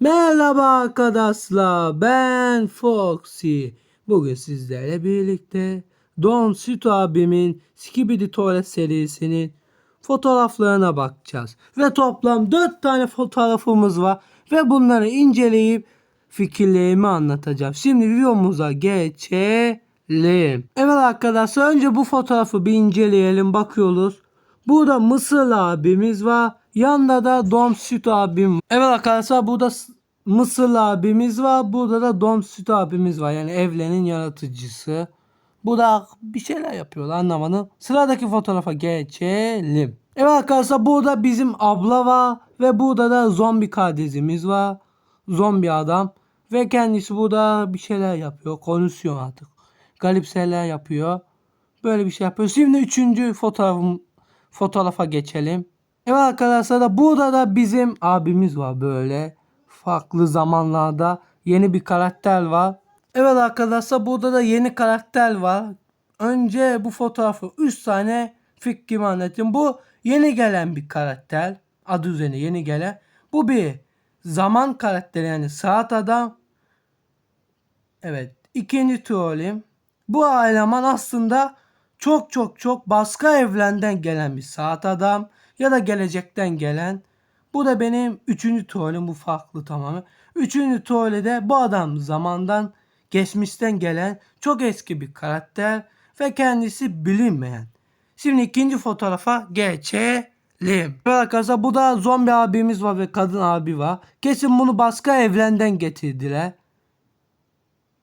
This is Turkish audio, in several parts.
Merhaba arkadaşlar ben Foxy. Bugün sizlerle birlikte Don Süt abimin Skibidi Tuvalet serisinin fotoğraflarına bakacağız. Ve toplam 4 tane fotoğrafımız var. Ve bunları inceleyip fikirlerimi anlatacağım. Şimdi videomuza geçelim. Evet arkadaşlar önce bu fotoğrafı bir inceleyelim bakıyoruz. Burada Mısır abimiz var. Yanında da Dom Süt abim. Evet arkadaşlar burada S- Mısır abimiz var. Burada da Dom Süt abimiz var. Yani evlenin yaratıcısı. Bu da bir şeyler yapıyorlar anlamadım. Sıradaki fotoğrafa geçelim. Evet arkadaşlar burada bizim abla var. Ve burada da zombi kardeşimiz var. Zombi adam. Ve kendisi burada bir şeyler yapıyor. Konuşuyor artık. Garip şeyler yapıyor. Böyle bir şey yapıyor. Şimdi üçüncü fotoğrafım, fotoğrafa geçelim. Evet arkadaşlar da burada da bizim abimiz var böyle. Farklı zamanlarda yeni bir karakter var. Evet arkadaşlar burada da yeni karakter var. Önce bu fotoğrafı 3 tane fikrimi anlatayım. Bu yeni gelen bir karakter. Adı üzerine yeni gelen. Bu bir zaman karakteri yani saat adam. Evet. ikinci trollüm. Bu eleman aslında çok çok çok başka evrenden gelen bir saat adam ya da gelecekten gelen. Bu da benim üçüncü trollüm. Bu farklı tamamen. Üçüncü trolü de bu adam zamandan geçmişten gelen çok eski bir karakter ve kendisi bilinmeyen. Şimdi ikinci fotoğrafa geçelim. Arkadaşlar bu da zombi abimiz var ve kadın abi var. Kesin bunu başka evrenden getirdiler.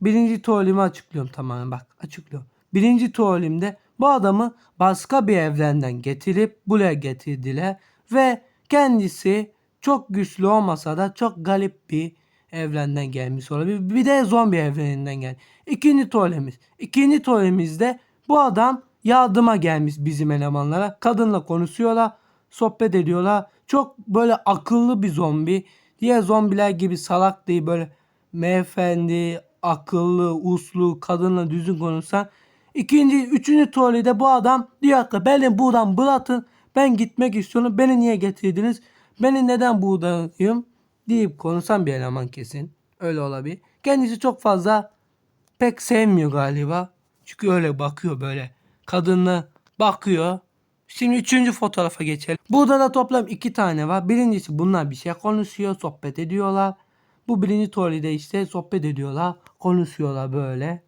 Birinci tuvalimi açıklıyorum tamamen bak açıklıyorum. Birinci tuvalimde bu adamı başka bir evrenden getirip buraya getirdiler ve kendisi çok güçlü olmasa da çok galip bir evrenden gelmiş olabilir. Bir de zombi evreninden gel. İkinci tuvalimiz. İkinci tuvalimizde bu adam yardıma gelmiş bizim elemanlara. Kadınla konuşuyorlar, sohbet ediyorlar. Çok böyle akıllı bir zombi. Diğer zombiler gibi salak değil böyle beyefendi, akıllı, uslu, kadınla düzgün konuşsan. İkinci, üçüncü tuvalide bu adam diyor ki beni buradan bırakın. Ben gitmek istiyorum. Beni niye getirdiniz? Beni neden buradayım? Deyip konuşan bir eleman kesin. Öyle olabilir. Kendisi çok fazla pek sevmiyor galiba. Çünkü öyle bakıyor böyle. Kadınla bakıyor. Şimdi üçüncü fotoğrafa geçelim. Burada da toplam iki tane var. Birincisi bunlar bir şey konuşuyor, sohbet ediyorlar. Bu birinci tuvalide işte sohbet ediyorlar, konuşuyorlar böyle.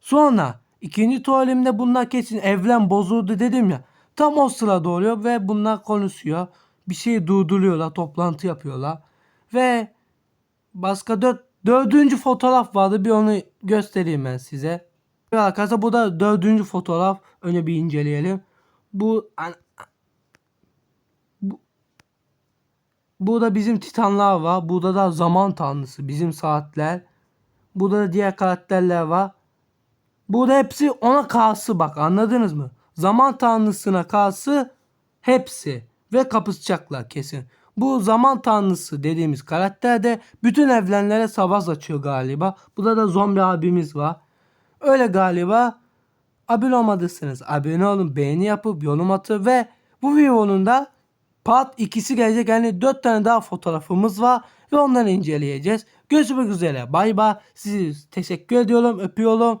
Sonra ikinci tuvalimde bunlar kesin evlen bozuldu dedim ya. Tam o sırada oluyor ve bunlar konuşuyor. Bir şey durduruyorlar, toplantı yapıyorlar. Ve başka dört, dördüncü fotoğraf vardı. Bir onu göstereyim ben size. Ve arkadaşlar bu da dördüncü fotoğraf. Önce bir inceleyelim. Bu an- Burada bizim titanlar var. Burada da zaman tanrısı bizim saatler. Burada da diğer karakterler var. Burada hepsi ona karşı bak anladınız mı? Zaman tanrısına karşı hepsi ve kapışacaklar kesin. Bu zaman tanrısı dediğimiz karakter de bütün evrenlere savaş açıyor galiba. Burada da zombi abimiz var. Öyle galiba. Abone olmadıysanız abone olun, beğeni yapıp yorum atın ve bu videonun da part ikisi gelecek. Yani 4 tane daha fotoğrafımız var ve onları inceleyeceğiz. Görüşmek üzere. Bay bay. Sizi teşekkür ediyorum. Öpüyorum.